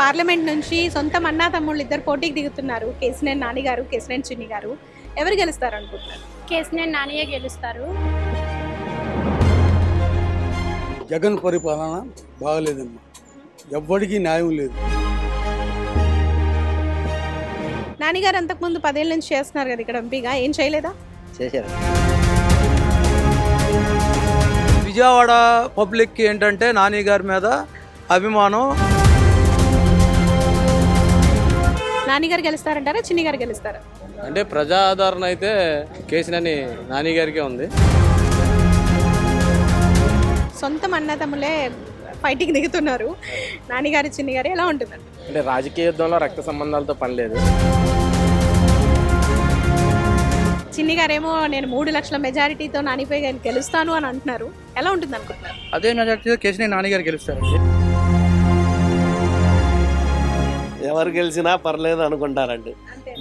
Parliament నుంచి సొంత అన్నా తమ్ముళ్ళు ఇద్దరు పోటీకి దిగుతున్నారు. కేసినేని నాని గారు కేసినేని చిన్ని గారు. ఎవరు గెలుస్తారు అనుకుంటున్నారు? కేసినేని నానియే గెలుస్తారు. జగన్ పరిపాలన బాగలేదమ్మా. ఎవ్వడికి న్యాయం లేదు. నాని గారు అంతకుముందు పదేళ్ళ నుంచి చేస్తున్నారు కదా ఇక్కడ ఎంపీగా. ఏం చేయలేదా? చేశారు. విజయవాడ పబ్లిక్కి ఏంటంటే నాని గారి మీద అభిమానం నాని గారు గెలుస్తారంటారా? చిన్ని గారు గెలుస్తారా? అంటే ప్రజాదరణ అయితే కేసినని నాని గారికే ఉంది. సొంత అన్నా తమ్ములే ఫైటింగ్ దిగుతున్నారు. నాని గారు చిన్ని గారు ఎలా ఉంటుందండి? అంటే రాజకీయ యుద్ధంలో రక్త సంబంధాలతో పని లేదు. చిన్ని గారేమో నేను మూడు లక్షల మెజారిటీతో నానిపై గారిని గెలుస్తాను అని అంటున్నారు. ఎలా ఉంటుంది అనుకుంటున్నారు అదే మెజార్టీ కేసీఆర్ నాని గారు గెలుస్తారండి. ఎవరు గెలిచినా పర్లేదు అనుకుంటారండి.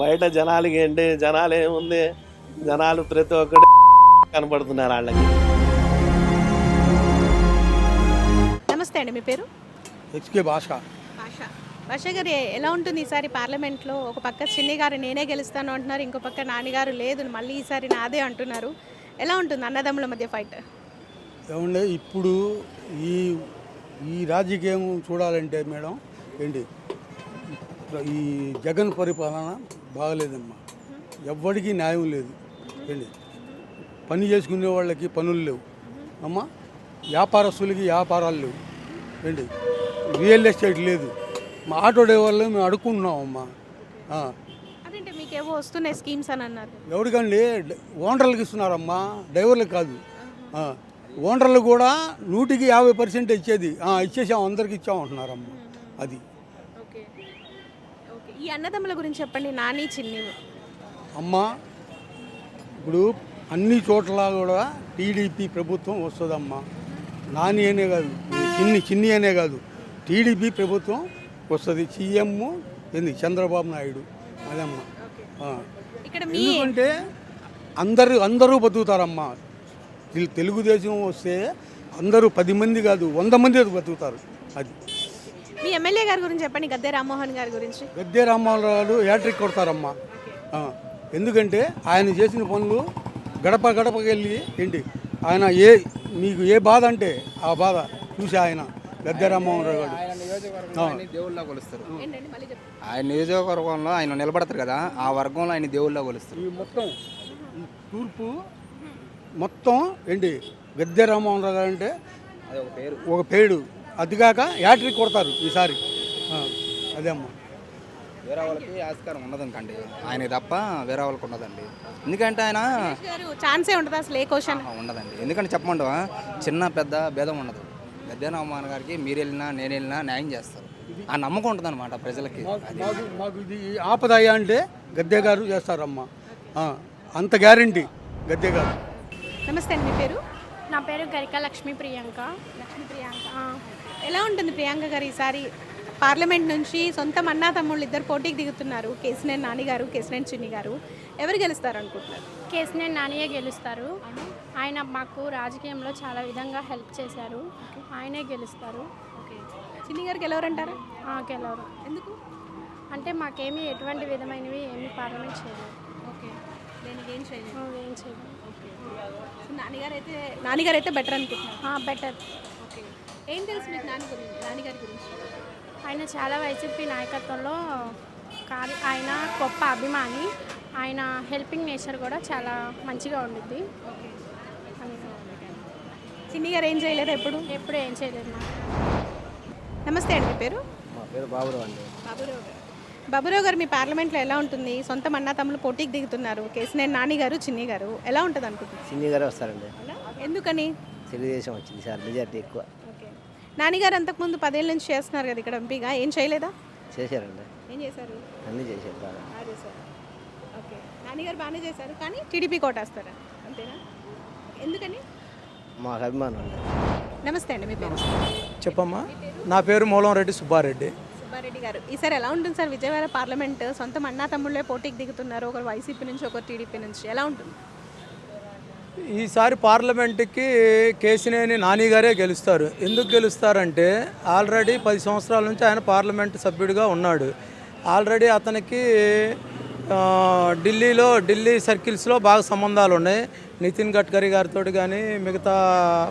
బయట జనాలకి ఏంటి? జనాలు ఏముంది? జనాలు ప్రతి ఒక్కటి కనబడుతున్నారు వాళ్ళకి. నమస్తే అండి మీ పేరు? హెచ్కే భాష. భాష. భాష గారు ఎలా ఉంటుంది ఈసారి పార్లమెంట్లో? ఒక పక్క చిన్ని గారు నేనే గెలుస్తాను అంటున్నారు ఇంకో పక్క నాన్నగారు లేదు మళ్ళీ ఈసారి నాదే అంటున్నారు. ఎలా ఉంటుంది అన్నదమ్ముల మధ్య ఫైట్? ఏమంటే ఇప్పుడు ఈ ఈ రాజకీయం చూడాలంటే మేడం ఏంటి? ఈ జగన్ పరిపాలన బాగలేదమ్మా. ఎవ్వడికి న్యాయం లేదు. ఏంటి పని చేసుకునే వాళ్ళకి పనులు లేవు. అమ్మా వ్యాపారస్తులకి వ్యాపారాలు లేవు. ఏంటి రియల్ ఎస్టేట్ లేదు. మా ఆటో డ్రైవర్లు మేము అడుక్కుంటున్నాం అమ్మా ఆ. అదేంటి మీకేవో వస్తున్నాయి స్కీమ్స్ అని అన్నారు ఎవరికండి? ఓనర్లకు ఇస్తున్నారమ్మా. డ్రైవర్లకు కాదు. ఓనర్లు కూడా నూటికి యాభై పర్సెంట్ ఇచ్చేది. ఇచ్చేసాం అందరికి ఇచ్చాం అంటున్నారమ్మా. అది. అన్నదమ్ముల గురించి చెప్పండి నాని చిన్ని. అమ్మ ఇప్పుడు అన్ని చోట్ల కూడా టీడీపీ ప్రభుత్వం వస్తుందమ్మా. నాని అనే కాదు చిన్ని చిన్ని అనే కాదు టీడీపీ ప్రభుత్వం వస్తుంది. సీఎం ఏంది? చంద్రబాబు నాయుడు. అదమ్మా. ఎందుకంటే అందరూ అందరూ బతుకుతారమ్మా. తెలు- తెలుగుదేశం వస్తే అందరూ పది మంది కాదు వంద మంది బతుకుతారు. అది. మీ ఎమ్మెల్యే గారి గురించి చెప్పండి గద్దె రామ్మోహన్ గారి గురించి. గద్దె రామారావు యాట్రిక్ కొడతారమ్మా. ఆ, ఎందుకంటే ఆయన చేసిన పనులు గడప గడపకి వెళ్ళి ఏంటి? ఆయన ఏ మీకు ఏ బాధ అంటే ఆ బాధ చూసి ఆయన గద్దె రామ్మోహన్ రావు గారు. ఆ. దేవుళ్ళ కొలుస్తారు. ఏంటండి మళ్ళీ చెప్పండి. ఆయన నియోజకవర్గంలో ఆయన నిలబడతారు కదా ఆ వర్గంలో ఆయన దేవుళ్ళ కొలుస్తారు. ఈ మొత్తం ఈ తూర్పు మొత్తం ఏంటి? గద్దె రామ్మోహన్ రావు గారు అంటే అది ఒక పేరు. ఒక పేడు అదిగాక యాట్రిక్ కొడతారు ఈసారి. అదే అమ్మా. వేరే వాళ్ళకి ఆస్కారం ఉండదు ఇంకండి ఆయన తప్ప వేరే వాళ్ళకి ఉండదండి. ఎందుకంటే ఆయన ఛాన్సే ఉంటుంది అసలు ఏ క్వశ్చన్. ఉండదండి. ఎందుకంటే చెప్పమంటావా? చిన్న పెద్ద భేదం ఉండదు. గద్దెనవమాన గారికి మీరు వెళ్ళినా నేను వెళ్ళినా న్యాయం చేస్తారు. ఆ నమ్మకం ఉంటుంది అనమాట ప్రజలకి. మాకు ఇది ఆపదాయ అంటే గద్దె గారు చేస్తారమ్మా. ఆ, అంత గ్యారంటీ గద్దె గారు. నమస్తే అండి మీ పేరు? నా పేరు గరిక లక్ష్మీ ప్రియాంక. లక్ష్మీ ప్రియాంక. ఎలా ఉంటుంది ప్రియాంక గారు ఈసారి పార్లమెంట్ నుంచి సొంత అన్నా తమ్ముళ్ళు ఇద్దరు పోటీకి దిగుతున్నారు? కేసినేని నాని గారు కేసినేని చిన్ని గారు. ఎవరు గెలుస్తారు అనుకుంటున్నారు? కేసినేని నానియే గెలుస్తారు. ఆయన మాకు రాజకీయంలో చాలా విధంగా హెల్ప్ చేశారు. ఆయనే గెలుస్తారు. చిన్ని గారు గెలవరంటారా? గెలవరు. ఎందుకు? అంటే మాకేమీ ఎటువంటి విధమైనవి ఏమీ పార్లమెంట్ చేయలేదు. ఓకే. ఏం చేయలేదు? ఏం చేయలేదు. నాన్నగారు అయితే నాన్నగారు అయితే బెటర్ అనుకుంటున్నారు. బెటర్ ఏం తెలుసు మీకు నాన్న గురించి నాన్నగారి గురించి? ఆయన చాలా వైసీపీ నాయకత్వంలో కార్య ఆయన గొప్ప అభిమాని. ఆయన హెల్పింగ్ నేచర్ కూడా చాలా మంచిగా ఉండిద్ది. చిన్ని గారు ఏం చేయలేదు ఎప్పుడు? ఎప్పుడు ఏం చేయలేదు నాకు నమస్తే అండి మీ పేరు? మా పేరు బాబురావు అండి. బాబురావు గారు. బాబురావు గారు మీ పార్లమెంట్లో ఎలా ఉంటుంది? సొంత అన్నా తమ్ముళ్ళు పోటీకి దిగుతున్నారు. కేసినేని నాని గారు చిన్ని గారు. ఎలా ఉంటుంది అనుకుంటున్నారు చిన్ని గారే వస్తారండి. ఎందుకని? తెలుగుదేశం వచ్చింది సార్ మెజార్టీ ఎక్కువ. నాన్నగారు అంతకుముందు పదేళ్ళ నుంచి చేస్తున్నారు కదా ఇక్కడ ఎంపీగా. ఏం చేయలేదా? చేశారండి. ఏం చేశారు? అన్నీ చేశారు బాగా చేశారు. ఓకే. నాన్నగారు బాగానే చేశారు కానీ టీడీపీ కోటేస్తారా? అంతేనా? ఎందుకని? మాకు అభిమానం అండి. నమస్తే అండి మీ పేరు? చెప్పమ్మా. నా పేరు మూలం రెడ్డి సుబ్బారెడ్డి. సుబ్బారెడ్డి గారు. ఈసారి ఎలా ఉంటుంది సార్? విజయవాడ పార్లమెంట్ సొంత అన్నా తమ్ముళ్ళే పోటీకి దిగుతున్నారు ఒకరు వైసీపీ నుంచి ఒకరు టీడీపీ నుంచి. ఎలా ఉంటుంది? ఈసారి పార్లమెంట్కి కేసినేని నాని గారే గెలుస్తారు. ఎందుకు గెలుస్తారంటే ఆల్రెడీ పది సంవత్సరాల నుంచి ఆయన పార్లమెంట్ సభ్యుడిగా ఉన్నాడు. ఆల్రెడీ అతనికి ఢిల్లీలో ఢిల్లీ సర్కిల్స్లో బాగా సంబంధాలు ఉన్నాయి. నితిన్ గడ్కరీ గారితో కానీ మిగతా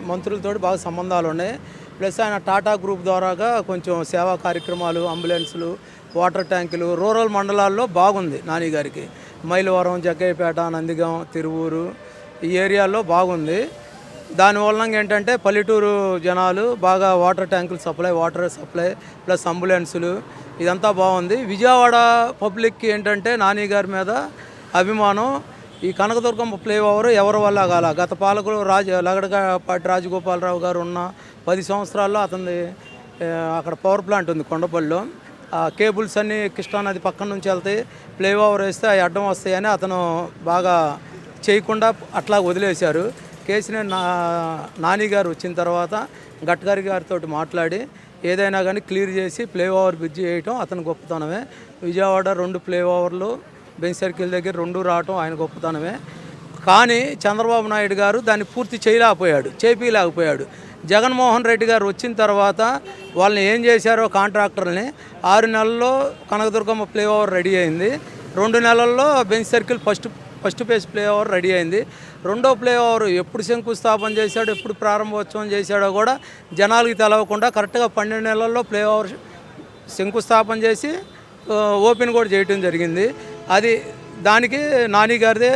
మంత్రులతో బాగా సంబంధాలు ఉన్నాయి. ప్లస్ ఆయన టాటా గ్రూప్ ద్వారాగా కొంచెం సేవా కార్యక్రమాలు అంబులెన్సులు వాటర్ ట్యాంకులు రూరల్ మండలాల్లో బాగుంది నాని గారికి. మైలవరం జగ్గయ్యపేట నందిగాం తిరువూరు ఈ ఏరియాలో బాగుంది. దానివల్ల ఏంటంటే పల్లెటూరు జనాలు బాగా వాటర్ ట్యాంకులు సప్లై వాటర్ సప్లై ప్లస్ అంబులెన్సులు ఇదంతా బాగుంది. విజయవాడ పబ్లిక్కి ఏంటంటే నాని గారి మీద అభిమానం. ఈ కనకదుర్గమ్మ ఫ్లైఓవర్ ఎవరి వల్ల కాల? గత పాలకులు రాజు లగడపాటి రాజగోపాలరావు గారు ఉన్న పది సంవత్సరాల్లో అతని అక్కడ పవర్ ప్లాంట్ ఉంది కొండపల్లిలో. ఆ కేబుల్స్ అన్నీ కృష్ణానది పక్కన నుంచి వెళ్తాయి. ఫ్లైఓవర్ వేస్తే అవి అడ్డం వస్తాయని అతను బాగా చేయకుండా అట్లా వదిలేశారు. కేసీఆర్ నా నాని గారు వచ్చిన తర్వాత గడ్కరీ గారితో మాట్లాడి ఏదైనా కానీ క్లియర్ చేసి ఫ్లైఓవర్ బ్రిడ్జ్ చేయటం అతని గొప్పతనమే. విజయవాడ రెండు ఫ్లైఓవర్లు బెంచ్ సర్కిల్ దగ్గర రెండు రావటం ఆయన గొప్పతనమే. కానీ చంద్రబాబు నాయుడు గారు దాన్ని పూర్తి చేయలేకపోయాడు చేపీలేకపోయాడు జగన్మోహన్ రెడ్డి గారు వచ్చిన తర్వాత వాళ్ళని ఏం చేశారో కాంట్రాక్టర్ని ఆరు నెలల్లో కనకదుర్గమ్మ ఫ్లైఓవర్ రెడీ అయింది. రెండు నెలల్లో bench circle first first phase flyover ready అయింది. రెండో ఫ్లైఓవర్ ఎప్పుడు శంకుస్థాపన చేశాడో ఎప్పుడు ప్రారంభోత్సవం చేశాడో కూడా జనాలకి తెలవకుండా కరెక్ట్గా పన్నెండు నెలల్లో ఫ్లైఓవర్ శంకుస్థాపన చేసి ఓపెన్ కూడా చేయటం జరిగింది. అది దానికి నాని గారిదే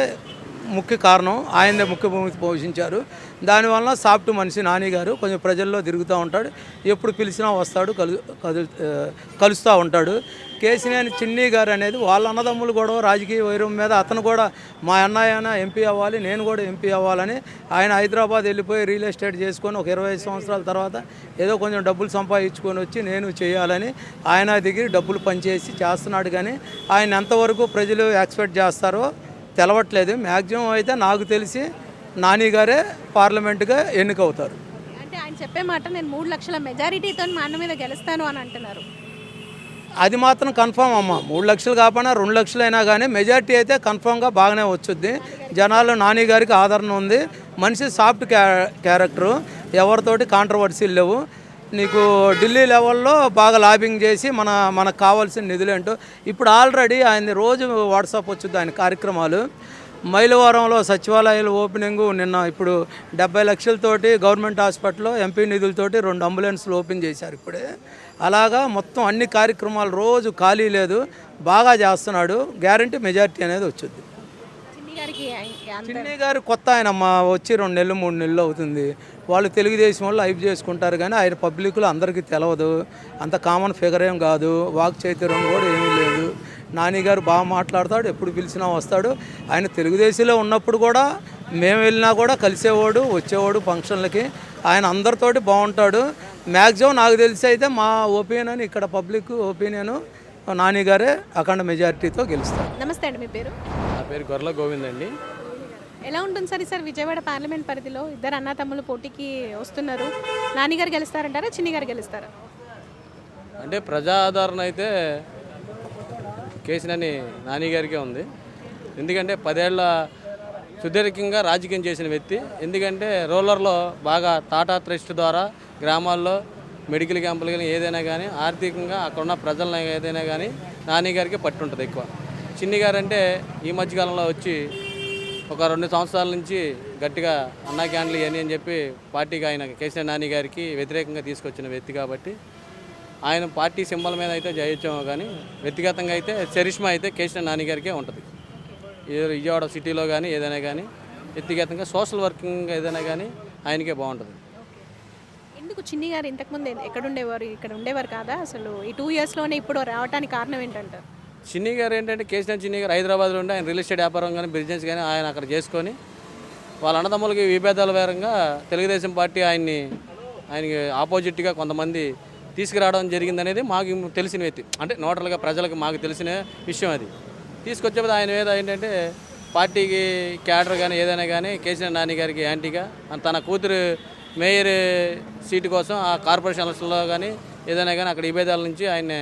ముఖ్య కారణం ఆయనే ముఖ్య భూమికి పోషించారు. దానివల్ల సాఫ్ట్ మనిషి నాని గారు కొంచెం ప్రజల్లో తిరుగుతూ ఉంటాడు. ఎప్పుడు పిలిచినా వస్తాడు కలు కలు కలుస్తూ ఉంటాడు. కేసినేని చిన్ని గారు అనేది వాళ్ళ అన్నదమ్ములు గొడవ రాజకీయ వైరం మీద అతను కూడా మా అన్నయ్య ఎంపీ అవ్వాలి నేను కూడా ఎంపీ అవ్వాలని ఆయన హైదరాబాద్ వెళ్ళిపోయి రియల్ ఎస్టేట్ చేసుకొని ఒక ఇరవై ఐదు సంవత్సరాల తర్వాత ఏదో కొంచెం డబ్బులు సంపాదించుకొని వచ్చి నేను చేయాలని ఆయన దగ్గర డబ్బులు పనిచేసి చేస్తున్నాడు కానీ ఆయన ఎంతవరకు ప్రజలు ఎక్స్పెక్ట్ చేస్తారో తెలవట్లేదు. మ్యాక్సిమం అయితే నాకు తెలిసి నాని గారే పార్లమెంట్గా ఎన్నికవుతారు. అంటే ఆయన చెప్పే మాట నేను మూడు లక్షల మెజారిటీతో మా అన్న మీద గెలుస్తాను అని అంటున్నారు. అది మాత్రం కన్ఫామ్ అమ్మ. మూడు లక్షలు కాకపోయినా రెండు లక్షలు అయినా కానీ మెజారిటీ అయితే కన్ఫామ్గా బాగానే వచ్చుద్ది. జనాలు నాని గారికి ఆదరణ ఉంది. మనిషి సాఫ్ట్ క్యా క్యారెక్టరు. ఎవరితోటి కాంట్రవర్సీలు లేవు. నీకు ఢిల్లీ లెవెల్లో బాగా లాబింగ్ చేసి మన మనకు కావాల్సిన నిధులేంటో ఇప్పుడు ఆల్రెడీ ఆయన రోజు వాట్సాప్ వచ్చుద్ది ఆయన కార్యక్రమాలు. మైలవరంలో సచివాలయాల ఓపెనింగ్ నిన్న ఇప్పుడు డెబ్బై లక్షలతోటి గవర్నమెంట్ హాస్పిటల్లో ఎంపీ నిధులతోటి రెండు అంబులెన్స్లు ఓపెన్ చేశారు ఇప్పుడే. అలాగా మొత్తం అన్ని కార్యక్రమాలు రోజు ఖాళీ లేదు బాగా చేస్తున్నాడు. గ్యారంటీ మెజారిటీ అనేది వచ్చింది గారికి చిన్ని గారు కొత్త ఆయన వచ్చి రెండు నెలలు మూడు నెలలు అవుతుంది. వాళ్ళు తెలుగుదేశం వాళ్ళు హైప్ చేసుకుంటారు కానీ ఆయన పబ్లిక్లో అందరికీ తెలియదు అంత కామన్ ఫిగర్ ఏం కాదు. వాక్ చైతన్యం కూడా ఏమీ లేదు. నానిగారు బాగా మాట్లాడతాడు ఎప్పుడు పిలిచినా వస్తాడు. ఆయన తెలుగుదేశంలో ఉన్నప్పుడు కూడా మేము వెళ్ళినా కూడా కలిసేవాడు వచ్చేవాడు ఫంక్షన్లకి ఆయన అందరితోటి బాగుంటాడు. మ్యాక్సిమం నాకు తెలిసి అయితే మా ఒపీనియన్ ఇక్కడ పబ్లిక్ ఒపీనియన్ నాని గారే అఖండ మెజారిటీతో గెలుస్తారు. నమస్తే అండి మీ పేరు? నా పేరు గొర్రెల గోవింద్ అండి. ఎలా ఉంటుంది సార్ ఈసారి విజయవాడ పార్లమెంట్ పరిధిలో ఇద్దరు అన్న తమ్ముళ్ళు పోటీకి వస్తున్నారు? నాన్నగారు గెలుస్తారంటారా చిన్ని గారు గెలుస్తారా? అంటే ప్రజా ఆదరణ అయితే కేసినని నాని గారికే ఉంది. ఎందుకంటే పదేళ్ళ సుదీర్ఘంగా రాజకీయం చేసిన వ్యక్తి. ఎందుకంటే రూరల్లో బాగా టాటా ట్రస్ట్ ద్వారా గ్రామాల్లో మెడికల్ క్యాంపులు కానీ ఏదైనా కానీ ఆర్థికంగా అక్కడ ఉన్న ప్రజలను ఏదైనా కానీ నానిగారికి పట్టుంటుంది ఎక్కువ. చిన్ని గారు అంటే ఈ మధ్యకాలంలో వచ్చి ఒక రెండు సంవత్సరాల నుంచి గట్టిగా అన్నా క్యాండ్లు ఇవన్నీ అని చెప్పి పార్టీకి ఆయన కేసీఆర్ నాని గారికి వ్యతిరేకంగా తీసుకొచ్చిన వ్యక్తి కాబట్టి ఆయన పార్టీ సింబల్ మీద అయితే జయించాము కానీ వ్యక్తిగతంగా అయితే చరిష్మా అయితే కేసీఆర్ నాని గారికే ఉంటుంది. విజయవాడ సిటీలో కానీ ఏదైనా కానీ వ్యక్తిగతంగా సోషల్ వర్కింగ్ ఏదైనా కానీ ఆయనకే బాగుంటుంది. ఎందుకు చిన్ని గారు ఇంతకుముందు ఎక్కడ ఉండేవారు ఇక్కడ ఉండేవారు కాదా? అసలు ఈ టూ ఇయర్స్లోనే ఇప్పుడు రావడానికి కారణం ఏంటంటారు చిన్ని గారు ఏంటంటే కేసీఆర్ చిన్ని గారు హైదరాబాద్లో ఉండి ఆయన రియల్ ఎస్టేట్ వ్యాపారం కానీ బిజినెస్ కానీ ఆయన అక్కడ చేసుకొని వాళ్ళ అన్నదమ్ములకి విభేదాల వేరంగా తెలుగుదేశం పార్టీ ఆయన్ని ఆయనకి ఆపోజిట్గా కొంతమంది తీసుకురావడం జరిగిందనేది మాకు తెలిసిన వ్యక్తి. అంటే నోటల్గా ప్రజలకు మాకు తెలిసిన విషయం అది. తీసుకొచ్చేప్పుడు ఆయన మీద ఏంటంటే పార్టీకి క్యాడర్ కానీ ఏదైనా కానీ కేసీఆర్ నాని గారికి యాంటీగా తన కూతురు మేయర్ సీటు కోసం ఆ కార్పొరేషన్ ఎలక్షన్లో కానీ ఏదైనా కానీ అక్కడ విభేదాల నుంచి ఆయన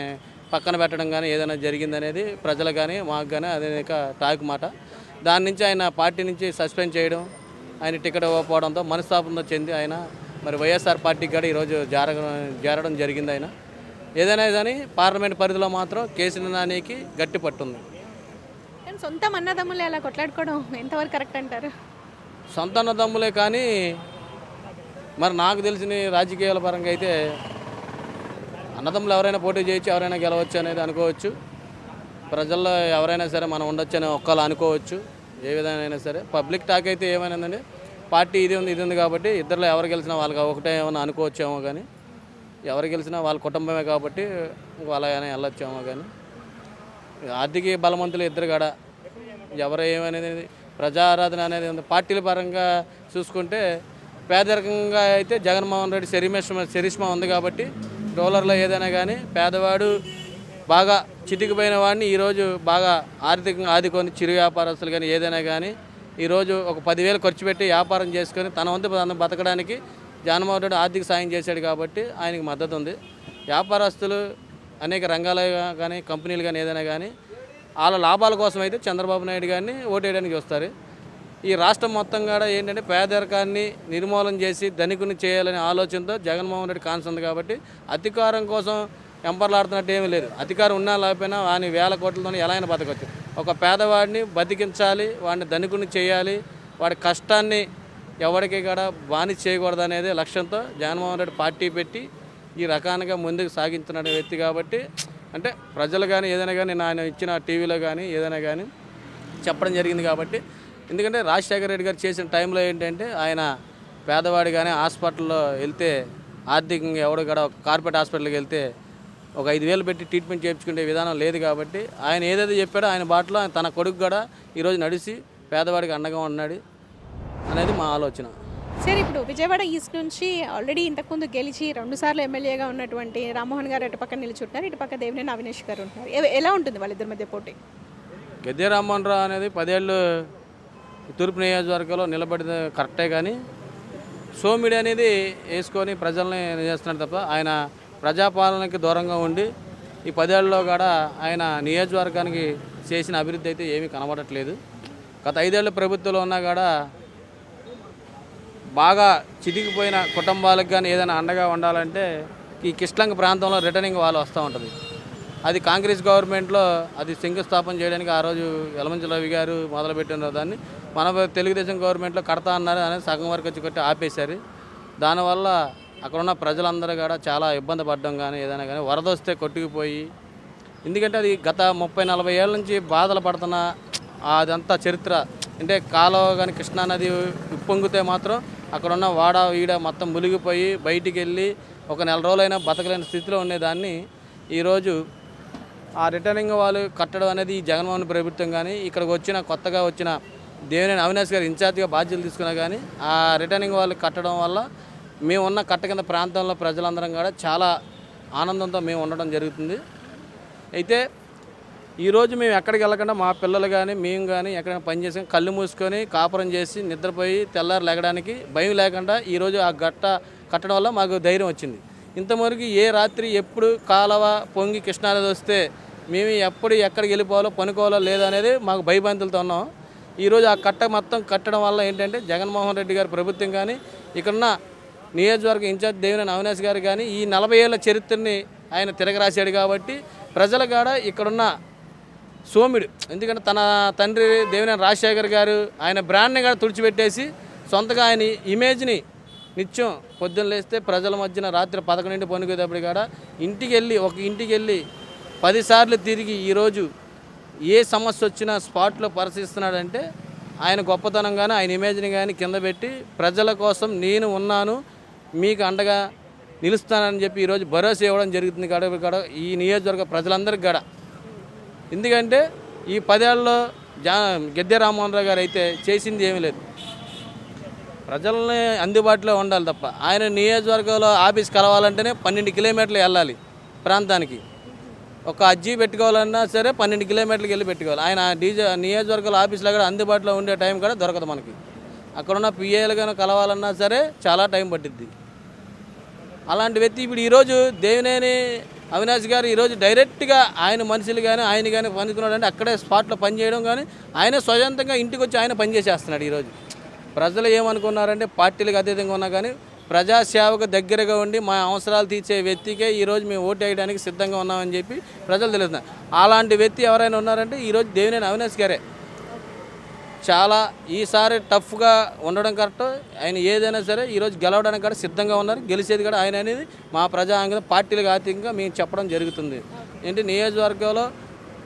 పక్కన పెట్టడం కానీ ఏదైనా జరిగిందనేది ప్రజలకు కానీ మాకు కానీ అదే టాక్ మాట. దాని నుంచి ఆయన పార్టీ నుంచి సస్పెండ్ చేయడం ఆయన టికెట్ ఇవ్వకపోవడంతో మనస్తాపంతో చెంది ఆయన. మరి వైఎస్ఆర్ పార్టీకి కూడా ఈరోజు జార చేరడం జరిగింది ఆయన. ఏదైనా కానీ పార్లమెంట్ పరిధిలో మాత్రం కేసీఆర్ నానికి గట్టి పట్టుంది. సొంత అన్నదమ్ములు అలా కొట్లాడుకోవడం ఎంతవరకు కరెక్ట్ అంటారు? సొంత అన్నదమ్ములే కానీ మరి నాకు తెలిసిన రాజకీయాల పరంగా అయితే అన్నదమ్ములు ఎవరైనా పోటీ చేయొచ్చు ఎవరైనా గెలవచ్చు అనేది అనుకోవచ్చు. ప్రజల్లో ఎవరైనా సరే మనం ఉండొచ్చు అని ఒక్కళ్ళు అనుకోవచ్చు. ఏ విధంగా సరే. పబ్లిక్ టాక్ అయితే ఏమైనాదండి పార్టీ ఇది ఉంది ఇది ఉంది కాబట్టి ఇద్దరులో ఎవరు గెలిచినా వాళ్ళకి ఒకటే ఏమైనా అనుకోవచ్చేమో కానీ ఎవరు గెలిచినా వాళ్ళ కుటుంబమే కాబట్టి వాళ్ళైనా వెళ్ళొచ్చేమో కానీ ఆర్థిక బలవంతులు ఇద్దరు కాడ ఎవరు ఏమనేది ప్రజా ఆరాధన అనేది ఉంది. పార్టీల పరంగా చూసుకుంటే పేదరికంగా అయితే జగన్మోహన్ రెడ్డి శరీమేష శరీష్మ ఉంది కాబట్టి రోలర్లో ఏదైనా కానీ పేదవాడు బాగా చితికిపోయిన వాడిని ఈరోజు బాగా ఆర్థికంగా ఆదుకొని చిరు వ్యాపారస్తులు కానీ ఏదైనా కానీ ఈరోజు ఒక పదివేలు ఖర్చు పెట్టి వ్యాపారం చేసుకొని తన వంతు తను బతకడానికి జగన్మోహన్ రెడ్డి ఆర్థిక సాయం చేశాడు కాబట్టి ఆయనకి మద్దతు ఉంది. వ్యాపారస్తులు అనేక రంగాలు కానీ కంపెనీలు కానీ ఏదైనా కానీ వాళ్ళ లాభాల కోసం అయితే చంద్రబాబు నాయుడు గారిని ఓటేయడానికి వస్తారు. ఈ రాష్ట్రం మొత్తం కూడా ఏంటంటే పేదరికాన్ని నిర్మూలన చేసి ధనికుని చేయాలనే ఆలోచనతో జగన్మోహన్ రెడ్డి కాన్స్ ఉంది కాబట్టి అధికారం కోసం ఎంపర్లాడుతున్నట్టు ఏమీ లేదు. అధికారం ఉన్నా లేకపోయినా వాని వేల కోట్లతో ఎలా అయినా బతకవచ్చు ఒక పేదవాడిని బతికించాలి వాడిని ధనికుని చేయాలి వాడి కష్టాన్ని ఎవరికి కూడా బానిస చేయకూడదు అనేది లక్ష్యంతో జగన్మోహన్ రెడ్డి పార్టీ పెట్టి ఈ రకాలుగా ముందుకు సాగించిన వ్యక్తి కాబట్టి అంటే ప్రజలు కానీ ఏదైనా కానీ నేను ఆయన ఇచ్చిన టీవీలో కానీ ఏదైనా కానీ చెప్పడం జరిగింది కాబట్టి ఎందుకంటే రాజశేఖర రెడ్డి గారు చేసిన టైంలో ఏంటంటే ఆయన పేదవాడు కానీ హాస్పిటల్లో వెళ్తే ఆర్థికంగా ఎవడు కూడా కార్పొరేట్ హాస్పిటల్కి వెళ్తే ఒక ఐదు వేలు పెట్టి ట్రీట్మెంట్ చేయించుకునే విధానం లేదు కాబట్టి ఆయన ఏదైతే చెప్పాడో ఆయన బాటలో ఆయన తన కొడుకు కూడా ఈరోజు నడిచి పేదవాడికి అండగా ఉన్నాడు అనేది మా ఆలోచన. సరే ఇప్పుడు విజయవాడ ఈస్ట్ నుంచి ఆల్రెడీ ఇంతకుముందు గెలిచి రెండుసార్లు ఎమ్మెల్యేగా ఉన్నటువంటి రామ్మోహన్ గారు అటు పక్కన నిలుచుంటున్నారు ఇటు పక్క దేవినేని అవినేష్ గారు ఉంటున్నారు. ఎవ- ఎలా ఉంటుంది వాళ్ళిద్దరి మధ్య పోటీ? గద్దె రామ్మోహన్ రావు అనేది పదేళ్ళు తూర్పు నియోజకవర్గంలో నిలబడితే కరెక్టే కానీ సోమిడి అనేది వేసుకొని ప్రజల్ని చేస్తున్నాడు తప్ప ఆయన ప్రజాపాలనకి దూరంగా ఉండి ఈ పదేళ్ళలో కూడా ఆయన నియోజకవర్గానికి చేసిన అభివృద్ధి అయితే ఏమీ కనబడట్లేదు. గత ఐదేళ్ళ ప్రభుత్వంలో ఉన్నా కూడా బాగా చితికిపోయిన కుటుంబాలకు కానీ ఏదైనా అండగా ఉండాలంటే ఈ కిష్లంగ ప్రాంతంలో రిటర్నింగ్ వాళ్ళు వస్తూ ఉంటుంది. అది కాంగ్రెస్ గవర్నమెంట్లో అది శంకుస్థాపన చేయడానికి ఆ రోజు యలమంచి రవి గారు మొదలుపెట్టిన దాన్ని మన తెలుగుదేశం గవర్నమెంట్లో కడతా అన్నారు అనేది సగం వరకు వచ్చి కొట్టి ఆపేశారు. దానివల్ల అక్కడ ఉన్న ప్రజలందరూ కూడా చాలా ఇబ్బంది పడడం కానీ ఏదైనా కానీ వరద వస్తే కొట్టుకుపోయి ఎందుకంటే అది గత ముప్పై నలభై ఏళ్ళ నుంచి బాధలు పడుతున్న అదంతా చరిత్ర. అంటే కాలువ కానీ కృష్ణానది ఉప్పొంగితే మాత్రం అక్కడ ఉన్న వాడ ఈడ మొత్తం మునిగిపోయి బయటికి వెళ్ళి ఒక నెల రోజులైనా బతకలేని స్థితిలో ఉండేదాన్ని. ఈరోజు ఆ రిటర్నింగ్ వాళ్ళు కట్టడం అనేది ఈ జగన్మోహన్ ప్రభుత్వం కానీ ఇక్కడికి వచ్చిన కొత్తగా వచ్చిన దేవినేని అవినాష్ గారు ఇన్ఛార్జ్గా బాధ్యతలు తీసుకున్నా కానీ ఆ రిటర్నింగ్ వాళ్ళు కట్టడం వల్ల మేము ఉన్న కట్ట కింద ప్రాంతంలో ప్రజలందరం కూడా చాలా ఆనందంతో మేము ఉండడం జరుగుతుంది. అయితే ఈరోజు మేము ఎక్కడికి వెళ్ళకుండా మా పిల్లలు కానీ మేము కానీ ఎక్కడైనా పని చేసి కళ్ళు మూసుకొని కాపురం చేసి నిద్రపోయి తెల్లారు లేగడానికి భయం లేకుండా ఈరోజు ఆ గట్ట కట్టడం వల్ల మాకు ధైర్యం వచ్చింది. ఇంతవరకు ఏ రాత్రి ఎప్పుడు కాలవ పొంగి కృష్ణానది వస్తే మేము ఎప్పుడు ఎక్కడికి వెళ్ళిపోవాలో పనుకోవాలో లేదనేది మాకు భయబంతులతో ఉన్నాం. ఈరోజు ఆ కట్ట మొత్తం కట్టడం వల్ల ఏంటంటే జగన్మోహన్ రెడ్డి గారి ప్రభుత్వం కానీ ఇక్కడున్న నియోజకవర్గ ఇన్ఛార్జ్ దేవినేని అవినాష్ గారు కానీ ఈ నలభై ఏళ్ళ చరిత్రని ఆయన తిరగరాశాడు కాబట్టి ప్రజల కాడ ఇక్కడున్న సోమిడు ఎందుకంటే తన తండ్రి దేవినేని రాజశేఖర్ గారు ఆయన బ్రాండ్ని కూడా తుడిచిపెట్టేసి సొంతగా ఆయన ఇమేజ్ని నిత్యం పొద్దున్న లేస్తే ప్రజల మధ్యన రాత్రి పదకొండింటి పనుకునేటప్పుడు కూడా ఇంటికి వెళ్ళి ఒక ఇంటికి వెళ్ళి పదిసార్లు తిరిగి ఈరోజు ఏ సమస్య వచ్చినా స్పాట్లో పరిశీలిస్తున్నాడంటే ఆయన గొప్పతనం కానీ ఆయన ఇమేజ్ని కానీ కింద పెట్టి ప్రజల కోసం నేను ఉన్నాను మీకు అండగా నిలుస్తానని చెప్పి ఈరోజు భరోసా ఇవ్వడం జరుగుతుంది గడప గడ ఈ నియోజకవర్గ ప్రజలందరికీ గడ ఎందుకంటే ఈ పదేళ్ళలో జా గద్దె రామ్మోహన్ రావు గారు అయితే చేసింది ఏమీ లేదు. ప్రజల్ని అందుబాటులో ఉండాలి తప్ప ఆయన నియోజకవర్గంలో ఆఫీస్ కలవాలంటేనే పన్నెండు కిలోమీటర్లు వెళ్ళాలి ప్రాంతానికి. ఒక అజ్జీ పెట్టుకోవాలన్నా సరే పన్నెండు కిలోమీటర్లకు వెళ్ళి పెట్టుకోవాలి. ఆయన డీజే నియోజకవర్గాల ఆఫీస్లో కూడా అందుబాటులో ఉండే టైం కూడా దొరకదు మనకి. అక్కడున్న పిఏలు కానీ కలవాలన్నా సరే చాలా టైం పట్టిద్ది. అలాంటి వ్యక్తి ఇప్పుడు ఈరోజు దేవినేని అవినాష్ గారు ఈరోజు డైరెక్ట్గా ఆయన మనుషులు కానీ ఆయన కానీ పనుకున్నాడు అంటే అక్కడే స్పాట్లో పని చేయడం కానీ ఆయన స్వయంతంగా ఇంటికి వచ్చి ఆయన పనిచేసేస్తున్నాడు ఈరోజు. ప్రజలు ఏమనుకున్నారంటే పార్టీలకు అతీతంగా ఉన్నా కానీ ప్రజాసేవకు దగ్గరగా ఉండి మా అవసరాలు తీర్చే వ్యక్తికే ఈరోజు మేము ఓటు వేయడానికి సిద్ధంగా ఉన్నామని చెప్పి ప్రజలు తెలుస్తున్నారు. అలాంటి వ్యక్తి ఎవరైనా ఉన్నారంటే ఈరోజు దేవినేని అవినాష్ గారే. చాలా ఈసారి టఫ్గా ఉండడం కరెక్ట్. ఆయన ఏదైనా సరే ఈరోజు గెలవడానికి కూడా సిద్ధంగా ఉన్నారు. గెలిచేది కూడా ఆయన అనేది మా ప్రజాంగం పార్టీలకు అతీతంగా మేము చెప్పడం జరుగుతుంది. ఏంటి నియోజకవర్గంలో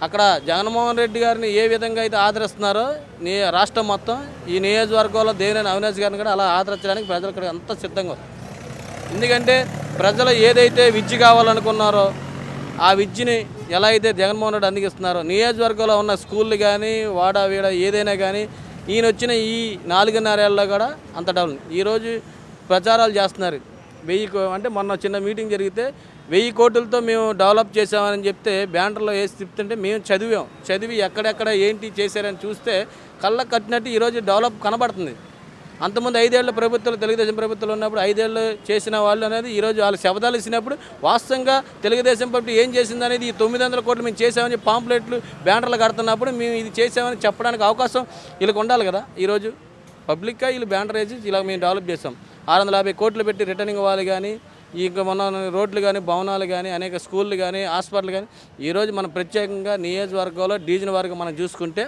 అక్కడ జగన్మోహన్ రెడ్డి గారిని ఏ విధంగా అయితే ఆదరిస్తున్నారో నీ రాష్ట్రం మొత్తం ఈ నియోజకవర్గంలో దేవినేని అవినాష్ గారిని కూడా అలా ఆదరించడానికి ప్రజలు ఇక్కడ అంత సిద్ధంగా ఎందుకంటే ప్రజలు ఏదైతే విద్య కావాలనుకున్నారో ఆ విద్యని ఎలా అయితే జగన్మోహన్ రెడ్డి అందిస్తున్నారో నియోజకవర్గంలో ఉన్న స్కూళ్ళు కానీ వాడ వీడ ఏదైనా కానీ ఈయన వచ్చిన ఈ నాలుగున్నరేళ్ళలో కూడా అంత డౌన్ ఈరోజు ప్రచారాలు చేస్తున్నారు. వెయ్యి అంటే మొన్న చిన్న మీటింగ్ జరిగితే వెయ్యి కోట్లతో మేము డెవలప్ చేసామని చెప్తే బ్యానర్లో వేసి తిప్పుతుంటే మేము చదివాం. చదివి ఎక్కడెక్కడ ఏంటి చేశారని చూస్తే కళ్ళ కట్టినట్టు ఈరోజు డెవలప్ కనబడుతుంది. అంతకుముందు ఐదేళ్ళ ప్రభుత్వాలు తెలుగుదేశం ప్రభుత్వాలు ఉన్నప్పుడు ఐదేళ్ళు చేసిన వాళ్ళు అనేది ఈరోజు వాళ్ళ శబదాలు ఇచ్చినప్పుడు వాస్తవంగా తెలుగుదేశం పార్టీ ఏం చేసింది అనేది ఈ తొమ్మిది వందల కోట్లు మేము చేసామని పాంప్లెట్లు బ్యానర్లు కడుతున్నప్పుడు మేము ఇది చేసామని చెప్పడానికి అవకాశం వీళ్ళకి ఉండాలి కదా ఈరోజు. పబ్లిక్గా వీళ్ళు బ్యానర్ వేసి ఇలా మేము డెవలప్ చేసాం ఆరు వందల యాభై కోట్లు పెట్టి రిటర్నింగ్ ఇవ్వాలి కానీ ఇంకా మన రోడ్లు కానీ భవనాలు కానీ అనేక స్కూళ్ళు కానీ హాస్పిటల్ కానీ ఈరోజు మనం ప్రత్యేకంగా నియోజకవర్గంలో డివిజన్ వరకు మనం చూసుకుంటే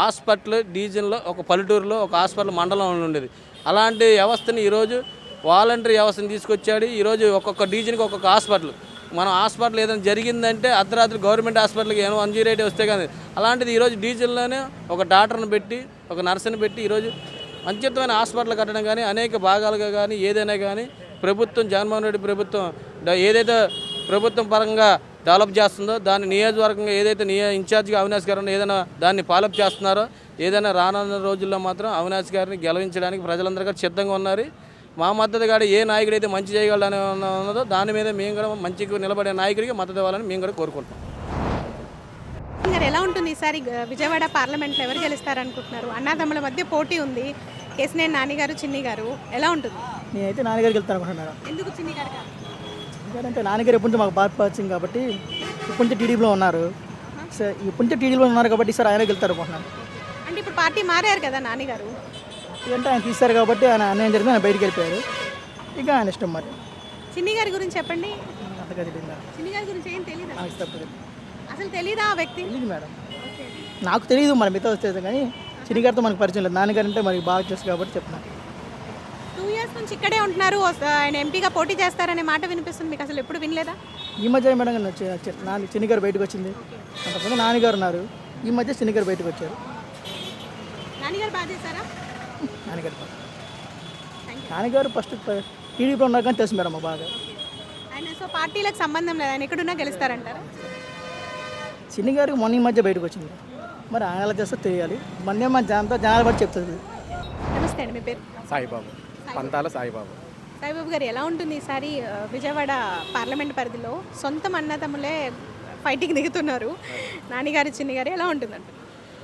హాస్పిటల్ డివిజన్లో ఒక పల్లెటూరులో ఒక హాస్పిటల్ మండలం ఉండేది. అలాంటి వ్యవస్థని ఈరోజు వాలంటరీ వ్యవస్థను తీసుకొచ్చాడు. ఈరోజు ఒక్కొక్క డివిజన్కి ఒక్కొక్క హాస్పిటల్. మనం హాస్పిటల్ ఏదైనా జరిగిందంటే అర్ధరాత్రి గవర్నమెంట్ హాస్పిటల్కి ఏమో వన్ జీరో వస్తే కానీ అలాంటిది ఈరోజు డీజిల్లోనే ఒక డాక్టర్ని పెట్టి ఒక నర్సుని పెట్టి ఈరోజు అత్యుత్తమైన హాస్పిటల్ కట్టడం కానీ అనేక భాగాలుగా కానీ ఏదైనా కానీ ప్రభుత్వం జగన్మోహన్ రెడ్డి ప్రభుత్వం ఏదైతే ప్రభుత్వం పరంగా డెవలప్ చేస్తుందో దాన్ని నియోజకవర్గంగా ఏదైతే నియో ఇన్ఛార్జ్గా అవినాష్ గారు ఏదైనా దాన్ని ఫాలోప్ చేస్తున్నారో ఏదైనా రానున్న రోజుల్లో మాత్రం అవినాష్ గారిని గెలవించడానికి ప్రజలందరూ కూడా సిద్ధంగా ఉన్నారు. మా మద్దతు కాడ ఏ నాయకుడు అయితే మంచి చేయగలని ఉన్నదో దాని మీద మేము కూడా మంచిగా నిలబడే నాయకుడికి మద్దతు ఇవ్వాలని మేము కూడా కోరుకుంటున్నాం. ఎలా ఉంటుంది ఈసారి విజయవాడ పార్లమెంట్లో ఎవరు గెలుస్తారనుకుంటున్నారు? అన్నదమ్ముల మధ్య పోటీ ఉంది. కేసినేని నాని గారు చిన్ని గారు ఎలా ఉంటుంది? నేనైతే నాన్నగారికి వెళ్తాను అనుకుంటున్నాను ఎందుకు చిన్ని గారు? ఎందుకంటే నాన్నగారు ఎప్పటి నుంచి మాకు బాగా పరిచయం కాబట్టి ఇప్పటి నుంచి టీడీపీలో ఉన్నారు. సార్ ఇప్పటి నుంచి టీడీపీలో ఉన్నారు కాబట్టి సార్ ఆయనకి వెళ్తారు అనుకుంటున్నాను. అంటే ఇప్పుడు పార్టీ మారారు కదా నాని గారు అంటే ఆయన తీశారు కాబట్టి ఆయన అన్యాయం జరిగింది ఆయన బయటికి వెళ్ళిపోయారు. ఇక ఆయన ఇష్టం మరి. చిన్ని గారి గురించి చెప్పండి. అంతగా తెలియదు? చిన్ని గారి గురించి ఏం తెలియదు? నాకు తప్పదు అసలు తెలీదా ఆ వ్యక్తి? తెలియదు మేడం. నాకు తెలియదు మరి మిగతా వచ్చేది కానీ చిన్నగారితో మనకు పరిచయం లేదు. నాన్నగారు అంటే మనకి బాగా తెలుసు కాబట్టి చెప్తున్నాను ఇయర్స్ నుంచి ఇక్కడే ఉంటున్నారు. ఆయన ఎంపీగా పోటీ చేస్తారనే మాట వినిపిస్తుంది. మీకు అసలు ఎప్పుడు వినలేదా? ఈ మధ్య మేడం నాన్న చిన్నగారు బయటకు వచ్చింది. అంతకుముందు నాన్నగారు ఉన్నారు. ఈ మధ్య చిన్నగారు బయటకు వచ్చారు. నాన్నగారు బాగా చేశారా? నాన్నగారు నాన్నగారు ఫస్ట్ టీడీపీలో ఉన్నారు కానీ తెలుసు మేడం బాగా. ఆయన సో పార్టీలకు సంబంధం లేదు. ఆయన ఎక్కడున్నా గెలుస్తారంటారా? చిన్ని గారికి మొన్న ఈ మధ్య బయటకు వచ్చింది. మరి ఆయన ఎలా చేస్తో తెలియాలి. మొన్నే మన జనంతో జనాలు బట్టి చెప్తుంది నమస్తే అండి మీ పేరు? సాయిబాబు. పంతాల సాయిబాబు. సాయిబాబు గారు ఎలా ఉంటుంది ఈసారి విజయవాడ పార్లమెంట్ పరిధిలో సొంత అన్నదమ్ములే ఫైటింగ్ దిగుతున్నారు? నాన్నగారు చిన్ని గారు ఎలా ఉంటుందంట?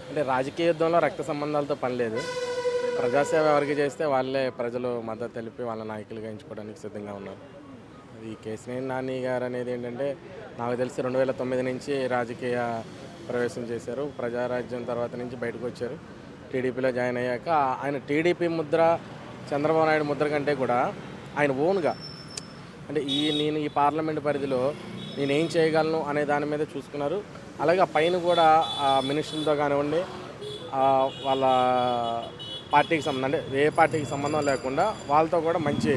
అంటే రాజకీయ యుద్ధంలో రక్త సంబంధాలతో పని లేదు. ప్రజాసేవ ఎవరికి చేస్తే వాళ్ళే ప్రజలు మద్దతు తెలిపి వాళ్ళ నాయకులుగా ఎంచుకోవడానికి సిద్ధంగా ఉన్నారు. ఈ కేసినేని నాని గారు అనేది ఏంటంటే నాకు తెలిసి రెండు వేల తొమ్మిది నుంచి రాజకీయ ప్రవేశం చేశారు. ప్రజారాజ్యం తర్వాత నుంచి బయటకు వచ్చారు. టీడీపీలో జాయిన్ అయ్యాక ఆయన టీడీపీ ముద్ర చంద్రబాబు నాయుడు ముద్ర కంటే కూడా ఆయన ఓన్గా. అంటే ఈ నేను ఈ పార్లమెంట్ పరిధిలో నేను ఏం చేయగలను అనే దాని మీద చూసుకున్నారు. అలాగే ఆ పైన కూడా ఆ మినిస్టర్లతో కానివ్వండి వాళ్ళ పార్టీకి సంబంధం అంటే ఏ పార్టీకి సంబంధం లేకుండా వాళ్ళతో కూడా మంచి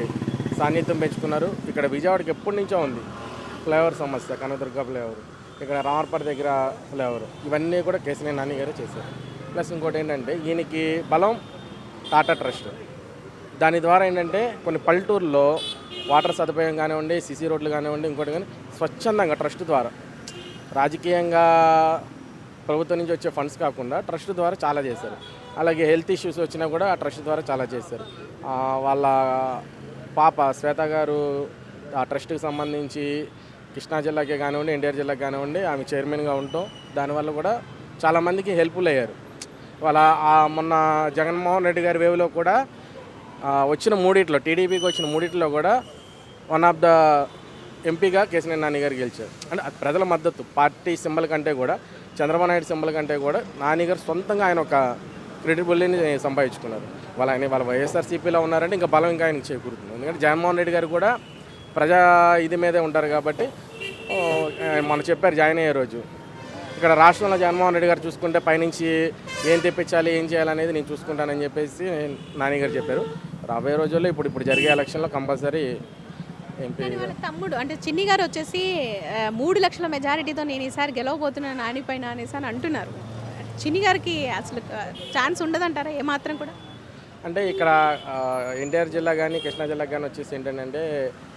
సాన్నిధ్యం పెంచుకున్నారు. ఇక్కడ విజయవాడకి ఎప్పటి నుంచో ఉంది ఫ్లేవర్ సమస్య కనదుర్గ ఫ్లేవర్ ఇక్కడ రామర్పేట దగ్గర ఫ్లేవర్ ఇవన్నీ కూడా కేసీఆర్ నాని గారు చేశారు. ప్లస్ ఇంకోటి ఏంటంటే ఈయనకి బలం టాటా ట్రస్ట్. దాని ద్వారా ఏంటంటే కొన్ని పల్లెటూరులో వాటర్ సదుపాయం కానివ్వండి సిసి రోడ్లు కానివ్వండి ఇంకోటి కానీ స్వచ్ఛందంగా ట్రస్ట్ ద్వారా. రాజకీయంగా ప్రభుత్వం నుంచి వచ్చే ఫండ్స్ కాకుండా ట్రస్ట్ ద్వారా చాలా చేశారు. అలాగే హెల్త్ ఇష్యూస్ వచ్చినా కూడా ఆ ట్రస్ట్ ద్వారా చాలా చేశారు. వాళ్ళ పాప శ్వేత గారు ఆ ట్రస్ట్కి సంబంధించి కృష్ణా జిల్లాకే కానివ్వండి ఎన్టీఆర్ జిల్లాకి కానివ్వండి ఆమె చైర్మన్గా ఉండటం దానివల్ల కూడా చాలామందికి హెల్ప్ఫుల్ అయ్యారు. వాళ్ళ మొన్న జగన్మోహన్ రెడ్డి గారి వేవ్లో కూడా వచ్చిన మూడిట్లో టీడీపీకి వచ్చిన మూడిట్లో కూడా వన్ ఆఫ్ ద ఎంపీగా కేసీఆర్ నాని గారు గెలిచారు. అంటే ప్రజల మద్దతు పార్టీ సింబల్ కంటే కూడా చంద్రబాబు నాయుడు సింబల్ కంటే కూడా నాని గారు సొంతంగా ఆయన ఒక క్రెడిబుల్ని సంపాదించుకున్నారు. వాళ్ళ ఆయన వాళ్ళ వైఎస్ఆర్సీపీలో ఉన్నారంటే ఇంకా బలం ఇంకా ఆయనకి చేకూరుతుంది. ఎందుకంటే జగన్మోహన్ రెడ్డి గారు కూడా ప్రజా ఇది మీదే ఉంటారు కాబట్టి మనం చెప్పారు జాయిన్ అయ్యే రోజు. ఇక్కడ రాష్ట్రంలో జగన్మోహన్ రెడ్డి గారు చూసుకుంటే పైనుంచి ఏం తెప్పించాలి ఏం చేయాలనేది నేను చూసుకుంటానని చెప్పేసి నాని గారు చెప్పారు. రాబోయే రోజుల్లో ఇప్పుడు ఇప్పుడు జరిగే ఎలక్షన్లో కంపల్సరీ ఎంపీ కానీ వాళ్ళ తమ్ముడు అంటే చిన్ని గారు వచ్చేసి ఆ, మూడు లక్షల మెజారిటీతో నేను ఈసారి గెలవబోతున్నాను నాని పైన అనేసి అని అంటున్నారు. చిన్ని గారికి అసలు ఛాన్స్ ఉండదంటారా ఏమాత్రం కూడా? అంటే ఇక్కడ ఆ, ఎన్టీఆర్ జిల్లా కానీ కృష్ణా జిల్లా కానీ వచ్చేసి ఏంటంటే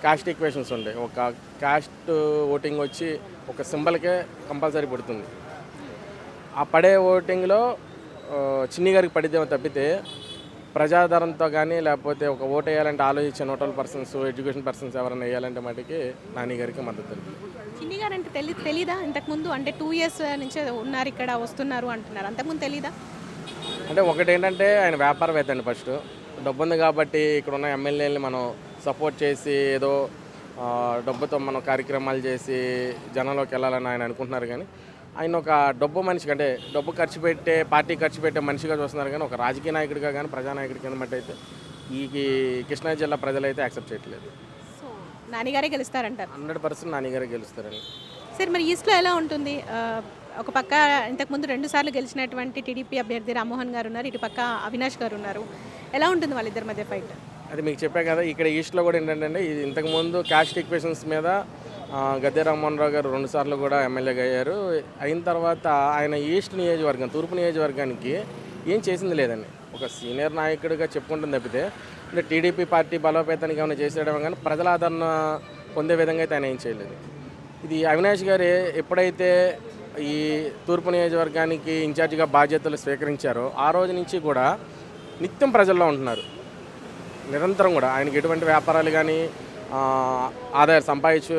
కాస్ట్ ఈక్వేషన్స్ ఉంటాయి ఒక కాస్ట్ ఓటింగ్ వచ్చి ఒక సింబల్కే కంపల్సరీ పడుతుంది. ఆ పడే ఓటింగ్లో ఆ, చిన్ని గారికి పడితే తప్పితే ప్రజాదరణతో కానీ లేకపోతే ఒక ఓటు వేయాలంటే ఆలోచించే నోటల్ పర్సన్స్ ఎడ్యుకేషన్ పర్సన్స్ ఎవరైనా వేయాలంటే మటుకి నాని గారికి మద్దతు తెలుపుతుంది. చిన్ని గారు అంటే తెలి తెలీదా? ఇంతకుముందు అంటే టూ ఇయర్స్ నుంచి ఉన్నారు ఇక్కడ వస్తున్నారు అంటున్నారు. అంతకుముందు తెలీదా? అంటే ఒకటి ఏంటంటే ఆయన వ్యాపారవేత్త అండి ఫస్ట్. డబ్బు ఉంది కాబట్టి ఇక్కడ ఉన్న ఎమ్మెల్యేలని మనం సపోర్ట్ చేసి ఏదో డబ్బుతో మనం కార్యక్రమాలు చేసి జనంలోకి వెళ్ళాలని ఆయన అనుకుంటున్నారు కానీ ఆయన ఒక డబ్బు మనిషికి అంటే డబ్బు ఖర్చు పెట్టే పార్టీ ఖర్చు పెట్టే మనిషిగా చూస్తున్నారు కానీ ఒక రాజకీయ నాయకుడిగా కానీ ప్రజానాయకుడి కింద మట్టి అయితే ఈ కృష్ణా జిల్లా ప్రజలైతే యాక్సెప్ట్ చేయట్లేదు. సో నాన్నగారే గెలుస్తారంటారు? హండ్రెడ్ పర్సెంట్ నాన్నగారే గెలుస్తారని. సరే మరి ఈస్ట్లో ఎలా ఉంటుంది? ఒక పక్క ఇంతకుముందు రెండు సార్లు గెలిచినటువంటి టీడీపీ అభ్యర్థి రామ్మోహన్ గారు ఉన్నారు ఇటు పక్క అవినాష్ గారు ఉన్నారు. ఎలా ఉంటుంది వాళ్ళిద్దరి మధ్య ఫైట్? అది మీకు చెప్పా కదా ఇక్కడ ఈస్ట్లో కూడా ఏంటంటే ఇది ఇంతకుముందు క్యాస్ట్ ఈక్వేషన్స్ మీద గద్దె రామ్మోహన్ రావు గారు రెండుసార్లు కూడా ఎమ్మెల్యేగా అయ్యారు. అయిన తర్వాత ఆయన ఈస్ట్ నియోజకవర్గం తూర్పు నియోజకవర్గానికి ఏం చేసింది లేదండి. ఒక సీనియర్ నాయకుడిగా చెప్పుకుంటుంది తప్పితే అంటే టీడీపీ పార్టీ బలోపేతానికి ఏమైనా చేసేయడం కానీ ప్రజల ఆదరణ పొందే విధంగా అయితే ఆయన ఏం చేయలేదు. ఇది అవినాష్ గారు ఎప్పుడైతే ఈ తూర్పు నియోజకవర్గానికి ఇన్ఛార్జిగా బాధ్యతలు స్వీకరించారో ఆ రోజు నుంచి కూడా నిత్యం ప్రజల్లో ఉంటున్నారు. నిరంతరం కూడా ఆయనకి ఎటువంటి వ్యాపారాలు కానీ ఆదాయం ఆదాయాలు సంపాదించు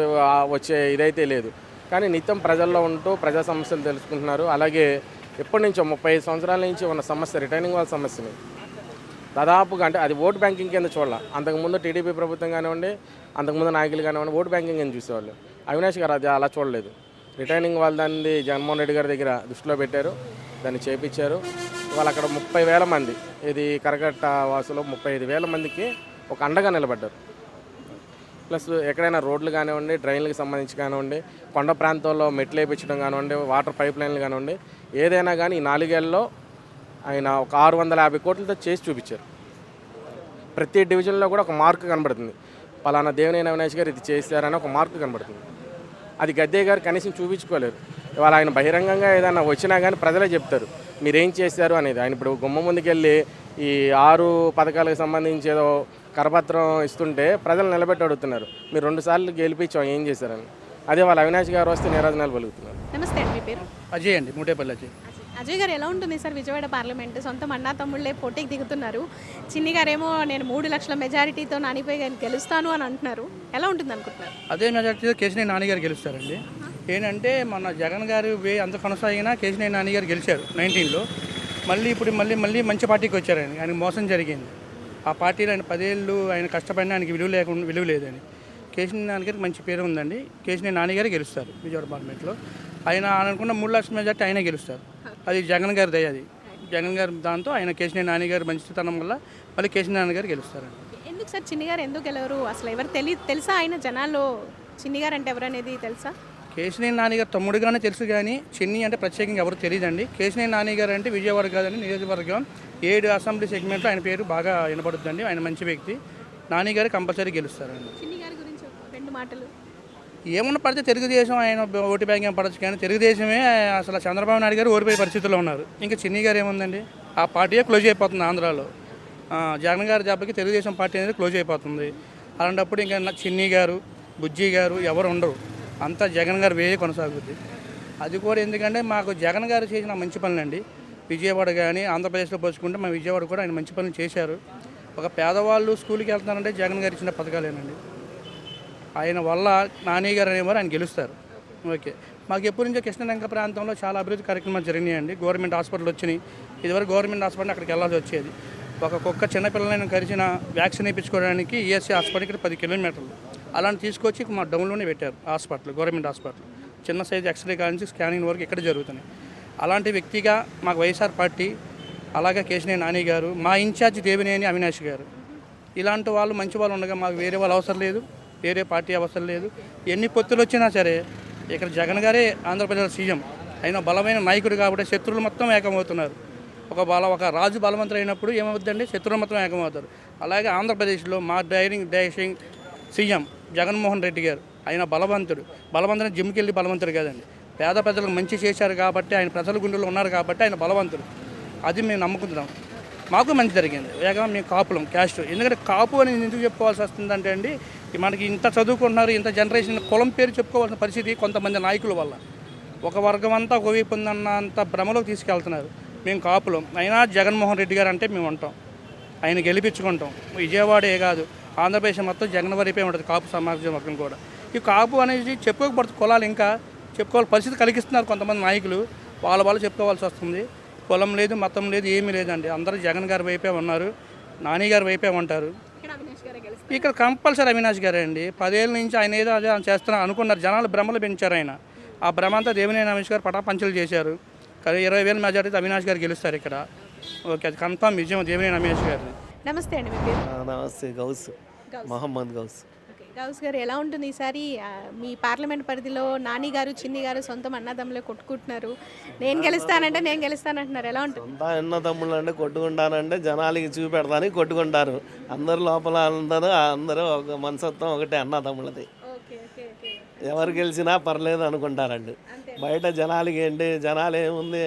వచ్చే ఇదైతే లేదు. కానీ నిత్యం ప్రజల్లో ఉంటూ ప్రజా సమస్యలు తెలుసుకుంటున్నారు. అలాగే ఎప్పటి నుంచో ముప్పై సంవత్సరాల నుంచి ఉన్న సమస్య రిటైనింగ్ వాళ్ళ సమస్యని. దాదాపుగా అంటే అది ఓట్ బ్యాంకింగ్ కింద చూడాలి. అంతకుముందు టీడీపీ ప్రభుత్వం కానివ్వండి అంతకుముందు నాయకులు కానివ్వండి ఓటు బ్యాంకింగ్ కింద చూసేవాళ్ళు. అవినాష్ గారు అది అలా చూడలేదు. రిటైనింగ్ వాళ్ళు దాన్ని జగన్మోహన్ రెడ్డి గారి దగ్గర దృష్టిలో పెట్టారు. దాన్ని చేపించారు. వాళ్ళు అక్కడ ముప్పై వేల మంది ఇది కరకట్ట వాసులు ముప్పై ఐదు వేల మందికి ఒక అండగా నిలబడ్డారు. ప్లస్ ఎక్కడైనా రోడ్లు కానివ్వండి డ్రైన్లకు సంబంధించి కానివ్వండి కొండ ప్రాంతంలో మెట్లు వేయించడం కానివ్వండి వాటర్ పైప్ లైన్లు కానివ్వండి ఏదైనా కానీ ఈ నాలుగేళ్ళలో ఆయన ఒక ఆరు వందల యాభై కోట్లతో చేసి చూపించారు. ప్రతి డివిజన్లో కూడా ఒక మార్క్ కనబడుతుంది. పలానా దేవినేని అవినాష్ గారు ఇది చేశారని ఒక మార్క్ కనబడుతుంది. అది గద్దే గారు కనీసం చూపించుకోలేరు. ఇవాళ ఆయన బహిరంగంగా ఏదైనా వచ్చినా కానీ ప్రజలే చెప్తారు మీరేం చేశారు? అనేది. ఆయన ఇప్పుడు గుమ్మ ముందుకెళ్ళి ఈ ఆరు పథకాలకు సంబంధించి ఏదో కరపత్రం ఇస్తుంటే ప్రజలు నిలబెట్టి అడుగుతున్నారు. మీరు రెండు సార్లు గెలిపించాం ఏం చేశారని. అదే వాళ్ళ అవినాష్ గారు వస్తే నిరాజనాలు పలుకుతున్నారు. నమస్తే అండి మీ పేరు? అజయ్ అండి మూటేపల్లి అజయ్. అజయ్ గారు ఎలా ఉంటుంది సార్ విజయవాడ పార్లమెంట్? సొంత అన్నా తమ్ముళ్ళే పోటీకి దిగుతున్నారు. చిన్ని గారేమో నేను మూడు లక్షల మెజారిటీతో నానిపై గెలుస్తాను అని అంటున్నారు. ఎలా ఉంటుంది అనుకుంటున్నారు? అదే మెజార్టీతో కేసీఆర్ నాని గారు గెలుస్తారండి. ఏంటంటే మన జగన్ గారు వే అంత కొనసాగినా కేసీఆర్ నాని గారు గెలిచారు నైన్టీన్లో. మళ్ళీ ఇప్పుడు మళ్ళీ మళ్ళీ మంచి పార్టీకి వచ్చారు ఆయన ఆయనకు మోసం జరిగింది. ఆ పార్టీలో ఆయన పదేళ్ళు ఆయన కష్టపడిన ఆయనకి విలువ లేకుండా విలువ లేదని. కేసీ నాన్నగారికి మంచి పేరు ఉందండి. కేసీ నాన్నగారు గెలుస్తారు విజయవాడ పార్లమెంట్లో. ఆయన అనుకున్న మూడు లక్షల మెజార్టీ ఆయనే గెలుస్తారు. అది జగన్ గారి దయ అది. జగన్ గారు దాంతో ఆయన కేసీ నాన్నగారు మంచితనం వల్ల మళ్ళీ కేసీ నాన్నగారు గారు గెలుస్తారండి. ఎందుకు సార్ చిన్ని గారు ఎందుకు గెలవరు? అసలు ఎవరు తెలి తెలుసా ఆయన జనాల్లో? చిన్ని గారు అంటే ఎవరనేది తెలుసా? కేశినేని నాని గారు తమ్ముడుగానే తెలుసు కానీ చిన్ని అంటే ప్రత్యేకంగా ఎవరు తెలియదండి కేశినేని నాని గారు అంటే విజయవాడ కాదండి నియోజకవర్గం. ఏడు అసెంబ్లీ సెగ్మెంట్లో ఆయన పేరు బాగా వినపడుతుందండి ఆయన మంచి వ్యక్తి. నాని గారు కంపల్సరీ గెలుస్తారండి. మాటలు. ఏమన్నా పడితే తెలుగుదేశం ఆయన ఓటు బ్యాంక్ ఏం పడచ్చు కానీ తెలుగుదేశమే అసలు చంద్రబాబు నాయుడు గారు ఓడిపోయే పరిస్థితిలో ఉన్నారు. ఇంకా చిన్ని గారు ఏముందండి? ఆ పార్టీయే క్లోజ్ అయిపోతుంది ఆంధ్రాలో. జగన్ గారి దెబ్బకి తెలుగుదేశం పార్టీ అనేది క్లోజ్ అయిపోతుంది. అలాంటప్పుడు ఇంకా చిన్ని గారు బుజ్జి గారు ఎవరు ఉండరు. అంతా జగన్ గారు వేరే కొనసాగుద్ది. అది కూడా ఎందుకంటే మాకు జగన్ గారు చేసిన మంచి పనులండి. విజయవాడ కానీ ఆంధ్రప్రదేశ్లో పోల్చుకుంటే మా విజయవాడ కూడా ఆయన మంచి పనులు చేశారు. ఒక పేదవాళ్ళు స్కూల్కి వెళ్తున్నారంటే జగన్ గారు ఇచ్చిన పథకాలేనండి. ఆయన వల్ల నాని గారు అనేవారు ఆయన గెలుస్తారు. ఓకే. మాకు ఎప్పటి నుంచో కృష్ణలంక ప్రాంతంలో చాలా అభివృద్ధి కార్యక్రమాలు జరిగినాయండి. గవర్నమెంట్ హాస్పిటల్ వచ్చినాయి. ఇదివరకు గవర్నమెంట్ హాస్పిటల్ అక్కడికి వెళ్ళాల్సి వచ్చేది. ఒక కుక్క చిన్నపిల్లలను కరిచిన వ్యాక్సిన్ వేయించుకోవడానికి ఈఎస్సీ హాస్పిటల్ ఇక్కడ పది కిలోమీటర్లు. అలాంటి తీసుకొచ్చి మా డౌన్లోనే పెట్టారు హాస్పిటల్ గవర్నమెంట్ హాస్పిటల్. చిన్న సైజు ఎక్స్రే కానించి స్కానింగ్ వరకు ఇక్కడ జరుగుతున్నాయి. అలాంటి వ్యక్తిగా మాకు వైఎస్ఆర్ పార్టీ అలాగే కేశినే నాని గారు మా ఇన్ఛార్జ్ దేవినేని అవినాష్ గారు. ఇలాంటి వాళ్ళు మంచి వాళ్ళు ఉండగా మాకు వేరే వాళ్ళు అవసరం లేదు వేరే పార్టీ అవసరం లేదు. ఎన్ని పొత్తులు వచ్చినా సరే ఇక్కడ జగన్ గారే ఆంధ్రప్రదేశ్ సీఎం. అయినా బలమైన నాయకుడు కాబట్టి శత్రువులు మొత్తం ఏకమవుతున్నారు. ఒక బల ఒక రాజు బలవంతులు అయినప్పుడు ఏమవుతుందండి శత్రువులు మొత్తం ఏకమవుతారు. అలాగే ఆంధ్రప్రదేశ్లో మా daring dashing CM Jaganmohan Reddy గారు. ఆయన బలవంతుడు. బలవంతుని జిమ్కి వెళ్ళి బలవంతుడు కాదండి. పేద ప్రజలకు మంచి చేశారు కాబట్టి ఆయన ప్రజల గుండెల్లో ఉన్నారు కాబట్టి ఆయన బలవంతుడు. అది మేము నమ్ముకుంటున్నాం. మాకు మంచి జరిగింది. వేగం మేము కాపులం క్యాస్ట్. ఎందుకంటే కాపు అని ఎందుకు చెప్పుకోవాల్సి వస్తుందంటే అండి మనకి ఇంత చదువుకుంటున్నారు ఇంత జనరేషన్ కులం పేరు చెప్పుకోవాల్సిన పరిస్థితి కొంతమంది నాయకుల వల్ల. ఒక వర్గం అంతా ఒక వైపు ఉందన్నంత భ్రమలోకి తీసుకెళ్తున్నారు. మేము కాపులం. అయినా జగన్మోహన్ రెడ్డి గారు అంటే మేము ఉంటాం. ఆయన గెలిపించుకుంటాం. విజయవాడే కాదు. ఆంధ్రప్రదేశ్ మొత్తం జగన్ వైపే ఉంటుంది కాపు సమాజం మొత్తం కూడా. ఈ కాపు అనేది చెప్పుకోకూడదు కులాలు ఇంకా చెప్పుకోవాలి పరిస్థితి కలిగిస్తున్నారు కొంతమంది నాయకులు. వాళ్ళ వాళ్ళు చెప్పుకోవాల్సి వస్తుంది. కులం లేదు మతం లేదు ఏమీ లేదండి. అందరూ జగన్ గారి వైపే ఉన్నారు నాని గారి వైపే ఉంటారు. ఇక్కడ కంపల్సరీ అవినాష్ గారే అండి. పదేళ్ళ నుంచి ఆయన ఏదో అదే చేస్తున్నారు అనుకున్నారు. జనాలు భ్రమలు పెంచారు ఆయన. ఆ భ్రమ అంతా దేవినేని అవినాష్ గారు పటాపంచలు చేశారు. కానీ ఇరవై వేల మెజార్టీ అవినాష్ గారు గెలుస్తారు ఇక్కడ. ఓకే అది కన్ఫామ్ విజయం దేవినేని అవినాష్ గారిని నమస్తే అండి మీ పేరు? నమస్తే గౌస్. మహమ్మద్ గౌస్. ఓకే గౌస్ గారు ఎలా ఉంటుంది ఈసారి మీ పార్లమెంట్ పరిధిలో నాని గారు చిన్ని గారు సొంతం అన్నదమ్ములే కొట్టుకుంటున్నారు. నేను గెలుస్తానంటే నేను గెలుస్తానంటున్నారు. ఎలా ఉంటుంది? సొంత అన్న తమ్ముళ్ళు అంటే కొట్టుకుంటానంటే జనాలకి చూపెడతాని కొట్టుకుంటారు. అందరు లోపల అందరూ అందరూ ఒక మనసత్వం ఒకటే అన్న తమ్ముళ్ళది ఓకే ఓకే ఓకే. ఎవరు గెలిచినా పర్లేదు అనుకుంటారండి. బయట జనాలకి ఏంటి? జనాలు ఏముంది?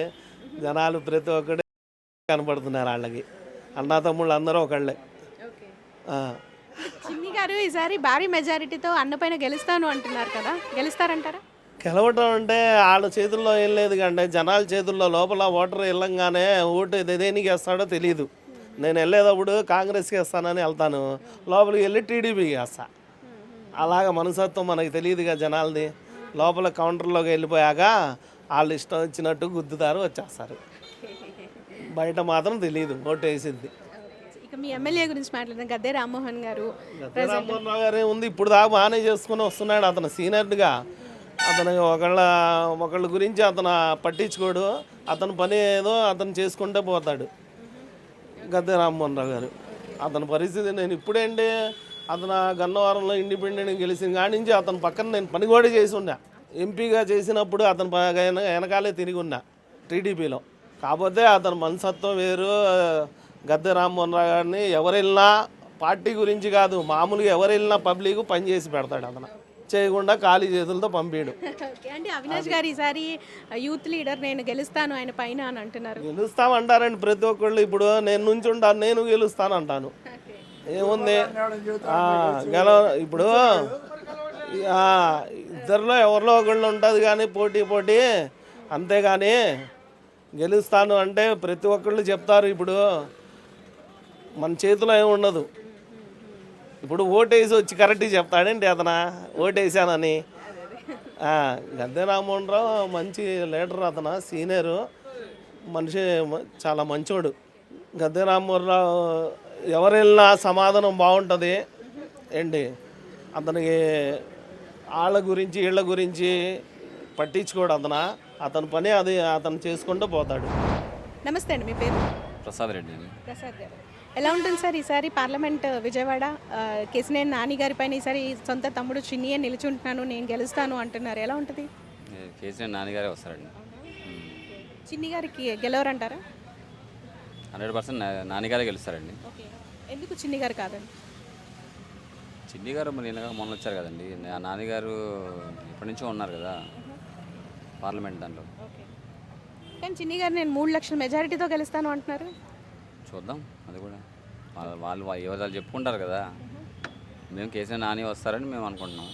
జనాలు ప్రతి ఒక్కటి కనపడుతున్నారు వాళ్ళకి. అన్న తమ్ముళ్ళు అందరూ ఒకళ్ళే. చిన్ని గారు ఈసారి భారీ మెజారిటీతో అన్న పైన గెలుస్తాను అంటున్నారు కదా. గెలుస్తారంటారా? గెలవటం అంటే వాళ్ళ చేతుల్లో ఏం లేదు కంటే జనాల చేతుల్లో లోపల ఓటర్ వెళ్ళంగానే ఓటు దేనికి వేస్తాడో తెలియదు నేను వెళ్ళేటప్పుడు కాంగ్రెస్కి వేస్తానని వెళ్తాను. లోపలికి వెళ్ళి టీడీపీకి వేస్తా. అలాగ మనసత్వం మనకి తెలియదుగా జనాలది. లోపల కౌంటర్లోకి వెళ్ళిపోయాక వాళ్ళు ఇష్టం వచ్చినట్టు గుద్దుతారు వచ్చేస్తారు. బయట మాత్రం తెలియదు ఓటు వేసింది ఇక మీ ఎమ్మెల్యే గురించి మాట్లాడదాం గద్దే రామ్మోహన్ గారు రామ్మోహన్ రావు గారు ఉంది ఇప్పుడు దాకా బాగానే చేసుకుని వస్తున్నాడు అతను సీనియర్గా. అతను ఒకళ్ళ ఒకళ్ళ గురించి అతను పట్టించుకోడు. అతని పని ఏదో అతను చేసుకుంటే పోతాడు. గద్దె రామ్మోహన్ రావు గారు. అతని పరిస్థితి నేను ఇప్పుడేంటి అతను గన్నవరంలో ఇండిపెండెంట్ గెలిచిన కాడి నుంచి అతని పక్కన నేను పని కూడా చేసి ఉన్నా. ఎంపీగా చేసినప్పుడు అతను వెనకాలే తిరిగి ఉన్నా. టీడీపీలో. కాకపోతే అతని మనసత్వం వేరు గద్దె రామ్మోహన్ రావు గారిని ఎవరు వెళ్ళినా పార్టీ గురించి కాదు మామూలుగా ఎవరు వెళ్ళినా పబ్లిక్ పని చేసి పెడతాడు అతను. చేయకుండా ఖాళీ చేతులతో పంపించడు ఓకే అంటే అవినాష్ గారు ఈసారి యూత్ లీడర్ నేను గెలుస్తాను ఆయన పైన అని అంటున్నారు. గెలుస్తామంటారండి ప్రతి ఒక్కళ్ళు. ఇప్పుడు నేను నుంచి ఉంటాను నేను గెలుస్తాను అంటాను ఏముంది? గెల ఇప్పుడు ఆ, ఇద్దరిలో ఎవరిలో ఒకళ్ళు ఉంటుంది కానీ పోటీ పోటీ. అంతేగాని గెలుస్తాను అంటే ప్రతి ఒక్కళ్ళు చెప్తారు ఇప్పుడు. మన చేతిలో ఏమి ఉండదు. ఇప్పుడు ఓటేసి వచ్చి కరెక్ట్గా చెప్తాడేంటి అతను? ఓటేసానని. గద్దె రామ్మోహన్ రావు మంచి లీడర్ అతను సీనియరు. మనిషి చాలా మంచోడు. గద్దె రామ్మోహన్ రావు ఎవరు వెళ్ళినా సమాధానం బాగుంటుంది. ఏంటి? అతనికి వాళ్ళ గురించి వీళ్ళ గురించి పట్టించుకోడు అతను. అతని పని అది అతను చేసుకుంటూ పోతాడు. నమస్తే అండి మీ పేరు? ప్రసాద్ రెడ్డి ప్రసాద్ గారు. ఎలా ఉంటుంది సార్ ఈసారి పార్లమెంట్ విజయవాడ? కేసినేని నాని గారి పైన ఈసారి సొంత తమ్ముడు చిన్నియే నిలుచుంటున్నాను నేను గెలుస్తాను అంటున్నారు. ఎలా ఉంటుంది? కేసీఆర్ నాన్నగారే వస్తారండి. చిన్ని గారికి గెలవరంటారా? హండ్రెడ్ పర్సెంట్ నాన్నగారే గెలుస్తారండి. ఓకే. ఎందుకు చిన్ని గారు కాదండి? చిన్ని గారు మరి ఇలాగ మొన్న వచ్చారు కదండి. నా నాన్నగారు ఇప్పటి నుంచో ఉన్నారు కదా. పార్లమెంట్ దాంట్లో. ఓకే. కానీ చిన్ని గారు నేను మూడు లక్షల మెజారిటీతో గెలుస్తాను అంటున్నారు. చూద్దాం అది కూడా. వాళ్ళ వాళ్ళు వా- ఎవరు వాళ్ళు చెప్పుకుంటారు కదా. మేము. కేసీఆర్ నాని వస్తారని మేము అనుకుంటున్నాం.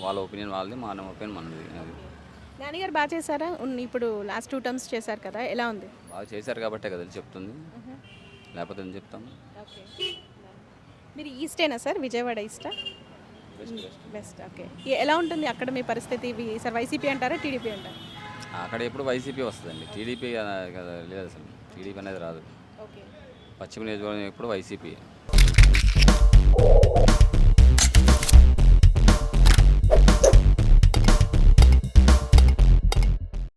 వాళ్ళ ఒపీనియన్ వాళ్ళది మన ఒపీనియన్ మనది అది. నాన్నగారు బాగా చేశారా? ఉన్- ఇప్పుడు లాస్ట్ టూ టర్మ్స్ చేశారు కదా ఎలా ఉంది? బాగా చేశారు కాబట్టే కదా చెప్తుంది. లేకపోతే ఏం చెప్తాం? ఓకే. మీరు ఈస్టేనా సార్? విజయవాడ ఈస్టా? బెస్ట్ ఓకే ఎలా ఉంటుంది అక్కడ మీ పరిస్థితి? సార్ వైసీపీ అంటారా టీడీపీ అంటారా? అక్కడ ఎప్పుడు వైసీపీ వస్తుందండి. టీడీపీ లేదు అసలు. టీడీపీ అనేది రాదు. ఓకే పశ్చిమ నియోజకవర్గం ఎప్పుడు వైసీపీ.